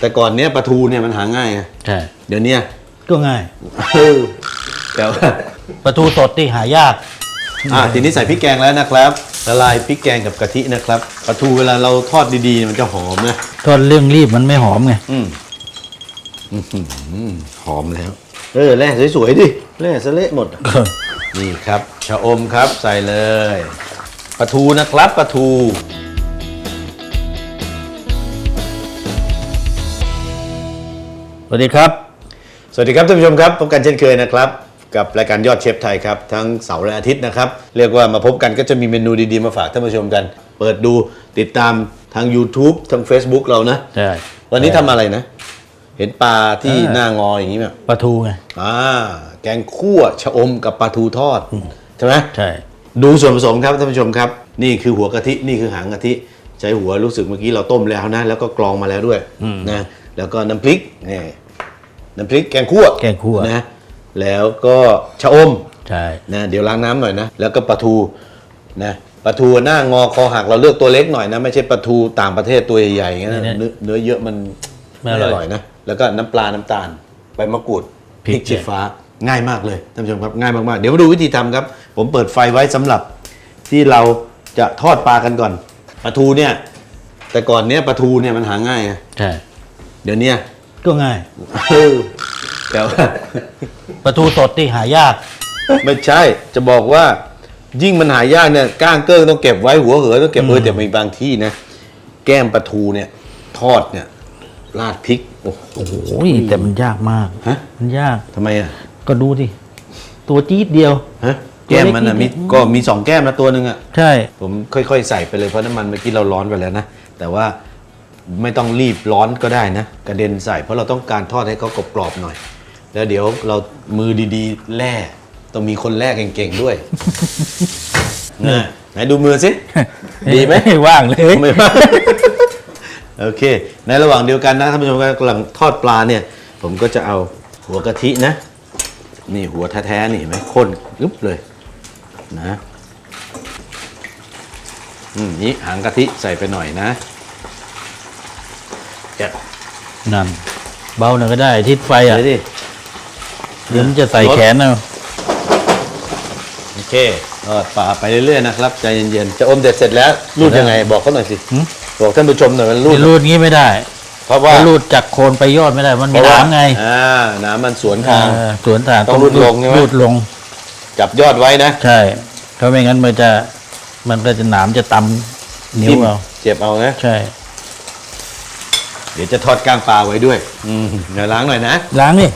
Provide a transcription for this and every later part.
แต่ก่อนเนี้ยปลาทูเนี่ยมันหาง่ายไงใช่เดี๋ยวเนี้ยก็ง่ายเออแต่ว่าปลาทูสดที่หายาก อ่าทีนี้ใส่พริกแกงแล้วนะครับละลายพริกแกงกับกะทินะครับปลาทูเวลาเราทอดดีๆ มันจะหอมนะทอดเรื่องรีบมันไม่หอมไงอืมอื้อหือหอมแล้ว เออแร่สวยๆดิแร่สะเละหมด นี่ครับชะอมครับใส่เลยปลาทูนะครับปลาทู วัสดีครับ สวัสดีครับท่านผู้ชมครับพบกันเช่นเคยนะครับ กับรายการยอดเชฟไทยครับ ทั้งเสาร์และอาทิตย์นะครับ เรียกว่ามาพบกันก็จะมีเมนูดีๆมาฝากท่านผู้ชมกัน เปิดดูติดตามทาง YouTube ทาง Facebook เรานะใช่วันนี้ทำอะไรนะ เห็นปลาที่เออหน้างออย่างนี้ไหมปลาทูไง อ่า แกงคั่วชะอมกับปลาทูทอดใช่ไหม ใช่ ดูส่วนผสมครับท่านผู้ชมครับ นี่คือหัวกะทินี่คือหางกะทิใช้หัวรู้สึกเมื่อกี้เราต้มแล้วนะ แล้วก็กรองมาแล้วด้วยนะแล้วก็น้ำพริกนี่ น้ำพริกแกงคั่วแกงคั่ว นะ แล้วก็ชะอมใช่ นะเดี๋ยวล้างน้ำหน่อยนะ แล้วก็ปลาทูนะปลาทูหน้างอคอหักเราเลือกตัวเล็กหน่อยนะ ไม่ใช่ปลาทูต่างประเทศตัวใหญ่ๆอย่างนั้นนะเนื้อเนื้อเยอะมันไม่ไม่ออร่ร่ออยยนะ แล้วก็น้ำปลาน้ำตาลใบมะกรูดพริกชี้ฟ้าง่ายมากเลยท่านผู้ชมครับง่ายมากๆเดี๋ยวมาดูวิธีทำครับ ผมเปิดไฟไว้สำหรับ ที่เราจะทอดปลากันก่อนปลาทูเนี่ย แต่ก่อนเนี้ยปลาทูเนี่ยมันหาง่ายไง ใช่ เดี๋ยวเนี้ย ก็ง่ายเออแต่ว่าปลาทูสดที่หายาก ไม่ใช่ จะบอกว่า ยิ่งมันหายากเนี่ยก้างเกิ้งต้องเก็บไว้หัวเหอต้องเก็บเออแต่มีบางที่นะ แก้มปลาทูเนี่ย ทอดเนี่ยราดพริก โอ้โหโอ้โหแต่มันยากมาก ฮะมันยาก ทำไมอะก็ดูดิ ตัวจี๊ดเดียว ฮะแก้มมันอะตัวเล็มีกนิดก็มีสองแก้มนะตัวหนึ่งอะ ใช่ ผมค่อย ๆ ใส่ไปเลยเพราะน้ำมันเมื่อกี้เราร้อนไปแล้วนะ แต่ว่า ไม่ต้องรีบร้อนก็ได้นะ กระเด็นใส่เพราะเราต้องการทอดให้เขากรอบๆหน่อย แล้วเดี๋ยวเรามือดีๆแล่ต้องมีคนแล่เก่งๆด้วยนะไหนดูมือสิ ดีไหมว่างเลยไม่ว่าโอเค ในระหว่างเดียวกันนะท่านผู้ชมกำลังทอดปลาเนี่ย ผมก็จะเอาหัวกะทินะ นี่หัวแท้ๆนี่เห็นไหมข้นอึ๊บเลยนะอืมนี่หางกะทิใส่ไปหน่อยนะ จะนั่น เบาหน่อยก็ได้ทิศไฟอะเดี๋ยวดิเดี๋ยวมันจะใส่แขนเอาโอเคทอดปลาไปเรื่อยๆนะครับใจเย็นๆจะอมเด็ดเสร็จแล้วรูดยังไงบอกเขาหน่อยสิบอกท่านผู้ชมหน่อยมันรูดรูดงี้ไม่ได้ เพราะว่าถ้ารูดจากโคนไปยอดไม่ได้ มันเพมีราะว่าน้ำไงอ่าน้ำมันสวนทางเออสวนทางต้องรูดลงใช่ไหมรูดลง จับยอดไว้นะใช่เพราะไม่งั้นมันจะมันก็จะหนามจะตำนิ้วทิ่มเราเจ็บเอานะใช่ เดี๋ยวจะทอดก้างปลาไว้ด้วย อืมเดี๋ยวล้างหน่อยนะ ล้างนี่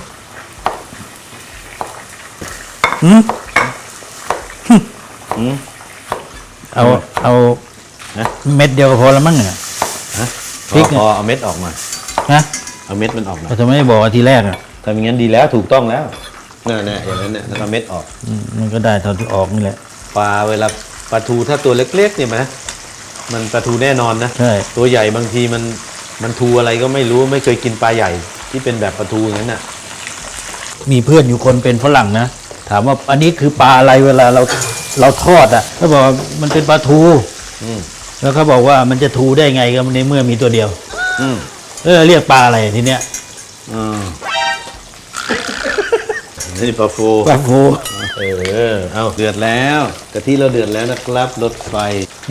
หืมอืมเอา เอานะ เม็ดเดียวก็พอแล้วมั้งเนี่ย ฮะพริกพเนี่ยอเอาเม็ดออกมา นะเอาเม็ดมันออกมาเราทำไมไม่บอกทีแรกอะถ้าอย่างนั้นดีแล้วถูกต้องแล้วนั่นแน่อย่างนั้นเนี่ยแล้วก็เม็ดออก อืมมันก็ได้เท่าที่ออกนี่แหละ ปลาเวลาปลาทูถ้าตัวเล็กๆเนี่ยนะมันปลาทูแน่นอนนะ ใช่ ตัวใหญ่บางทีมัน มันทูอะไรก็ไม่รู้ไม่เคยกินปลาใหญ่ที่เป็นแบบปลาทูอย่างนั้นน่ะ มีเพื่อนอยู่คนเป็นฝรั่งนะ ถามว่าอันนี้คือปลาอะไรเวลาเราเราทอดอะเขาบอกว่ามันเป็นปลาทูอืมแล้วเขาบอกว่ามันจะทูได้ไงก็ในเมื่อมีตัวเดียว อืมเออเรียกปลาอะไรทีเนี้ยอืมนี่ปลาฟูปลาทูเออเอาเดือดแล้วกะทิเราเดือดแล้วนะครับลดไฟ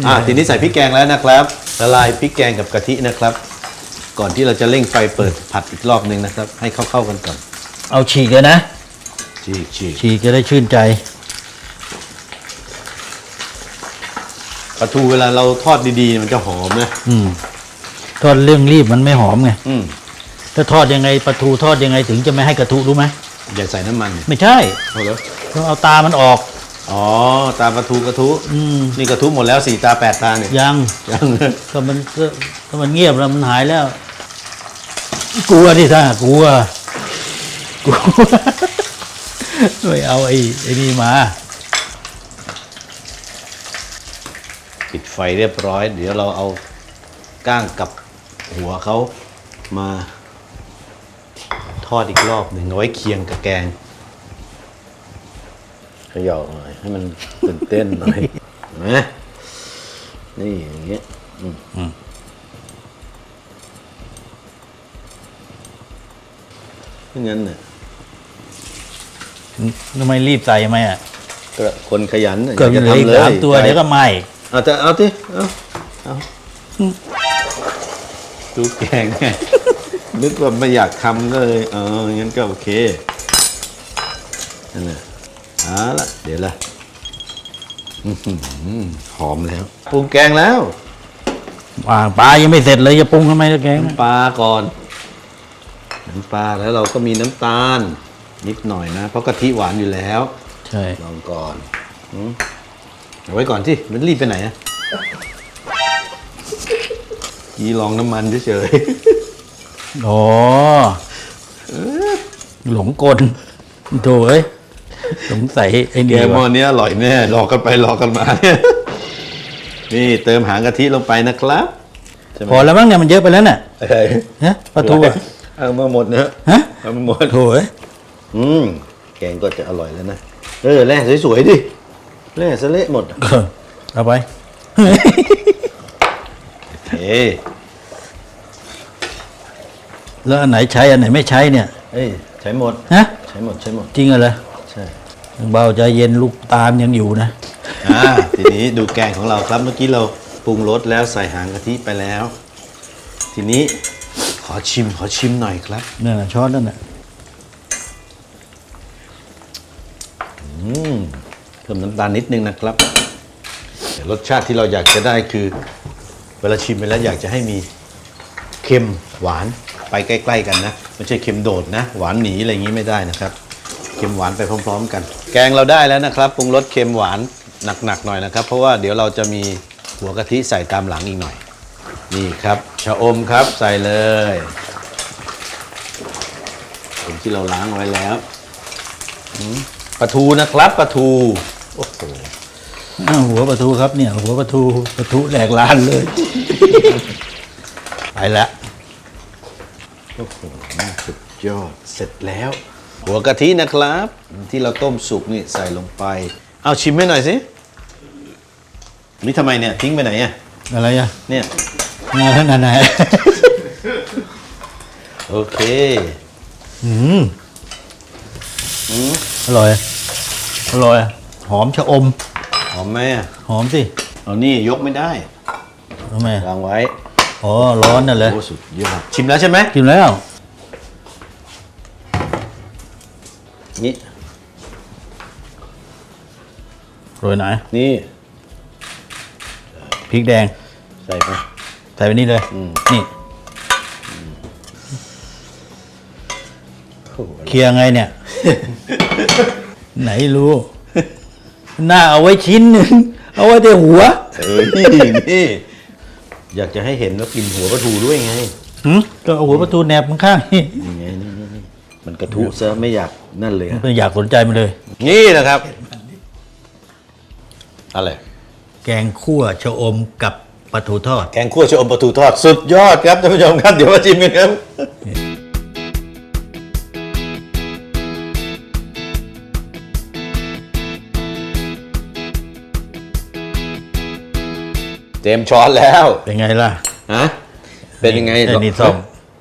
อะทีนี้ใส่พริกแกงแล้วนะครับละลายพริกแกงกับกะทินะครับ ก่อนที่เราจะเร่งไฟเปิดผัดอีกรอบหนึ่งนะครับ ให้เข้าๆกันก่อนเอาฉีกเลยนะ ฉีกฉีกฉีกจะได้ชื่นใจปลาทูเวลาเราทอดดีๆ มันจะหอมนะอืมทอดเรื่องรีบมันไม่หอมไงอืมถ้าทอดยังไงปลาทูทอดยังไงถึงจะไม่ให้กระทุรู้ไหมอย่าใส่น้ำมันไม่ใช่เอาแล้วต้องเอาตามันออก อ๋อ ตาปลาทูกระทุอืมนี่กระทุหมดแล้วสี่ตาแปดตาเนี่ยยังยังก็มันก็ก็มันเงียบแล้วมันหายแล้ว กลัวดิท่ากลัวกลัวไม่เอาไอ้ไอ้นี่มาปิดไฟเรียบร้อย เดี๋ยวเราเอาก้างกับหัวเขามาทอดอีกรอบหนึ่งเอาไว้เคียงกับแกงเขย่าหน่อยให้มันตื่นเต้นหน่อยนไหมนี่อย่างเงี้ยอืม ถ้างั้นน่ะทำไมรีบใส่ไหมอะก็คนขยันน่ะก็อยากเหจะลืออีทำกเลยสามตัวใจเดี๋ยวก็ไหมเอาแต่เอาที่เอาเอาดูแกงไงนึกว่าไม่อยากทำก็เลยเอองั้นก็โอเคนั่นแหละเอาละเดี๋ยวละอื้อหือหอมแล้วปรุงแกงแล้ว อ่าปลายังไม่เสร็จเลยจะปรุงทำไมล่ะแกงน้ำปลาก่อน น้ำปลาแล้วเราก็มีน้ำตาล นิดหน่อยนะ เพราะกะทิหวานอยู่แล้ว ใช่ ลองก่อนอืมเอาไว้ก่อนที่มันรีบไปไหนอะยีลองน้ำมันเฉยโอ้หลงกลโถเอ้ยสงสัยไอ้ๆแกนี่หม้อวะนี้อร่อยแน่รอกันไปรอกันมาเนี่ยนี่เติมหางกะทิลงไปนะครับใช่ไหมพอแล้วมั้งเนี่ยมันเยอะไปแล้วน่ะเอ้ย นะปลาทูอะ เอามาหมดเนอะฮะเอามาหมด โถเอ้ยอืม แกงก็จะอร่อยแล้วนะ เออแร่สวยๆดิ แร่สะเละหมด เออเอาไป เอ้ยแล้วอันไหนใช้อันไหนไม่ใช้เนี่ย เอ้ยใช้หมด ฮะ ใช้หมดใช้หมด จริงเหรอใช่เบาใจเย็นลูกตาลยังอยู่นะ อ่า ทีนี้ดูแกงของเราครับ เมื่อกี้เราปรุงรสแล้วใส่หางกะทิไปแล้ว ทีนี้ ขอชิมขอชิมหน่อยครับนั่นน่ะช้อนนั่นน่ะอืมเพิ่มน้ำตาลนิดนึงนะครับแต่รสชาติที่เราอยากจะได้คือ เวลาชิมไปแล้วอยากจะให้มีเค็มหวานไปใกล้ ๆ กันนะไม่ใช่เค็มโดดนะ หวานหนีอะไรอย่างนี้ไม่ได้นะครับเค็มหวานไปพร้อม ๆ กัน แกงเราได้แล้วนะครับปรุงรสเค็มหวานหนักๆหน่อยนะครับ เพราะว่าเดี๋ยวเราจะมีหัวกะทิใส่ตามหลังอีกหน่อย นี่ครับชะอมครับใส่เลยผมที่เราล้างเอาไว้แล้วปลาทูนะครับปลาทูโอ้โหอ้าวหัวปลาทูครับเนี่ย หัวปลาทูปลาทูแหลกลานเลย ไปละโอ้โหสุดยอดเสร็จแล้ว หัวกะทินะครับ ที่เราต้มสุกนี่ใส่ลงไป เอาชิมให้หน่อยสินี่ทำไมเนี่ยทิ้งไปไหนอะอะไรอะเนี่ย นั่นไหนโอเคอืมอร่อย อร่อย หอมชะอม หอมไหมอะหอมสิเอานี่ยกไม่ได้ทำไมวางไว้อ๋อ ร้อนนั่นเลยโอ้สุดยอดชิมแล้วใช่ไหมกินแล้ว นี่โรยไหนนี่พริกแดงใส่ไป ใส่ไปนี่เลยอืมนี่โอ้โหเคลียร์ไงเนี่ย ไหนรู้ หน้าเอาไว้ชิ้นหนึ่งเอาไว้แต่หัวเออนี่นี่ อยากจะให้เห็นว่ากินหัวปลาทูด้วยไงหืมก็เอาหัวประตูแนบข้างๆนี่นี่ไงนี่นี่นี่มันกระทุซะไม่อยากนั่นเลยอะไม่อยากสนใจมันเลย นี่นะครับ อะไร แกงคั่วชะอมกับ ปลาทูทอด แกงคั่วชะอมปลาทูทอดสุดยอดครับท่านผู้ชมครับเดี๋ยวมาชิมกันครับ เต็มช้อนแล้วเป็นไงล่ะฮะเป็นยังไงอ้นี่ซ่อม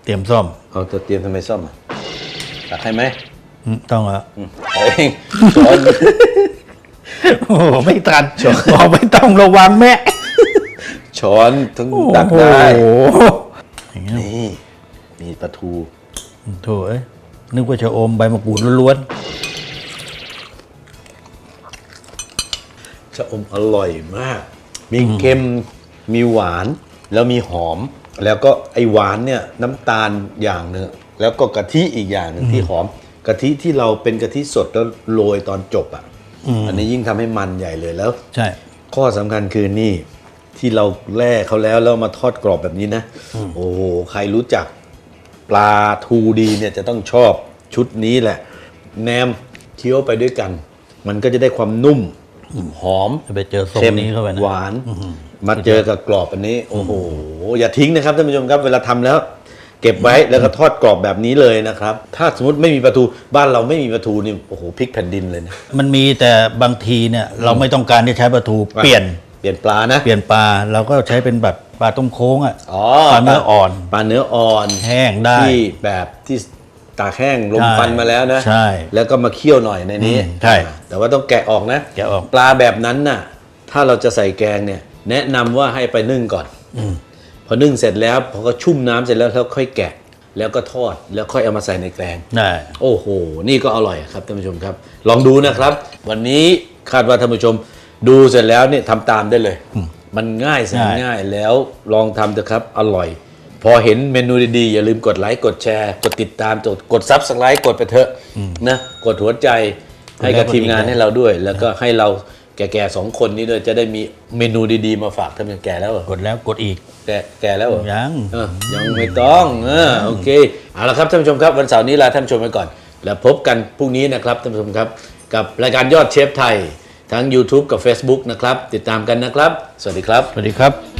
เตรียมซ่อมเอาตัวเตรียมทำไมซ่อมอะตักให้ไหมอืมต้องเหรออืมเอาเองช้อน โอ้โหไม่ทันบอกไม่ต้องระวังแม่ ช้อนทั้งตักได้โอ้โหอย่างเงี้ยนี่มีปลาทูโถ่เอ้ยนึกว่าชะอมใบมะกรูดล้วนชะอมอร่อยมาก มีเค็ม มีหวาน แล้วมีหอม แล้วก็ไอหวานเนี่ยน้ำตาลอย่างหนึ่ง แล้วก็กะทิอีกอย่างหนึ่งที่หอม กะทิที่เราเป็นกะทิสดแล้วโรยตอนจบอะ อันนี้ยิ่งทำให้มันใหญ่เลยแล้วๆใช่ ข้อสำคัญคือนี่ ที่เราแล่เขาแล้วแล้วมาทอดกรอบแบบนี้นะ โอ้โหใครรู้จักปลาทูดีเนี่ยจะต้องชอบชุดนี้แหละแนมเคี้ยวไปด้วยกัน มันก็จะได้ความนุ่มหอมจะไปเจอทรงเค็มนี้เข้าไปนะหวาน มาเจอกับกรอบอันนี้ โอ้โห อย่าทิ้งนะครับท่านผู้ชมครับเวลาทำแล้ว เก็บไว้แล้วก็ทอดกรอบแบบนี้เลยนะครับ ถ้าสมมติไม่มีปลาทูบ้านเราไม่มีปลาทูนี่โอ้โหพลิกแผ่นดินเลยนะมันมีแต่บางทีเนี่ยเราไม่ต้องการที่ใช้ปลาทูเปลี่ยน เปลี่ยนปลานะ เปลี่ยนปลาเราก็ใช้เป็นแบบปลาต้มโค้งอะอ๋อปลาเนื้ออ่อนปลาเนื้ออ่อนแห้งได้ที่แบบที่ตากแห้งลมใช่ควันมาแล้วนะใช่ แล้วก็มาเคี่ยวหน่อยในนี้อืมใช่ แต่ว่าต้องแกะออกนะ แกะออกปลาแบบนั้นน่ะ ถ้าเราจะใส่แกงเนี่ย แนะนำว่าให้ไปนึ่งก่อนอืมพอนึ่งเสร็จแล้วพอก็ชุ่มน้ำเสร็จแล้วแล้วค่อยแกะ แล้วก็ทอดแล้วค่อยเอามาใส่ในแกงได้โอ้โห นี่ก็อร่อยครับท่านผู้ชมครับ ลองดูนะครับ วันนี้คาดว่าท่านผู้ชม ดูเสร็จแล้วเนี่ยทำตามได้เลย มันง่ายแสนง่ายง่ายแล้วลองทำเถอะครับ อร่อย พอเห็นเมนูดีๆ อย่าลืมกดไลค์กดแชร์ กดติดตามกดกดซับสไครต์กดไปเถอะนะกดหัวใจให้กับทีมงานให้เราด้วย แล้วก็ให้เราแก่ๆสองคนนี้ด้วยจะได้มีเมนูดีๆมาฝากท่านผู้ชมแก่แล้วเหรอกดแล้วกดอีก แก่แก่แล้วเหรอยังเออยังไม่ต้องเออโอเคเอาละครับท่านผู้ชมครับวันเสาร์นี้ลาท่านผู้ชมไปก่อน แล้วพบกันพรุ่งนี้นะครับท่านผู้ชมครับ กับรายการยอดเชฟไทย ทั้ง YouTube กับ Facebook นะครับ ติดตามกันนะครับ สวัสดีครับ สวัสดีครับ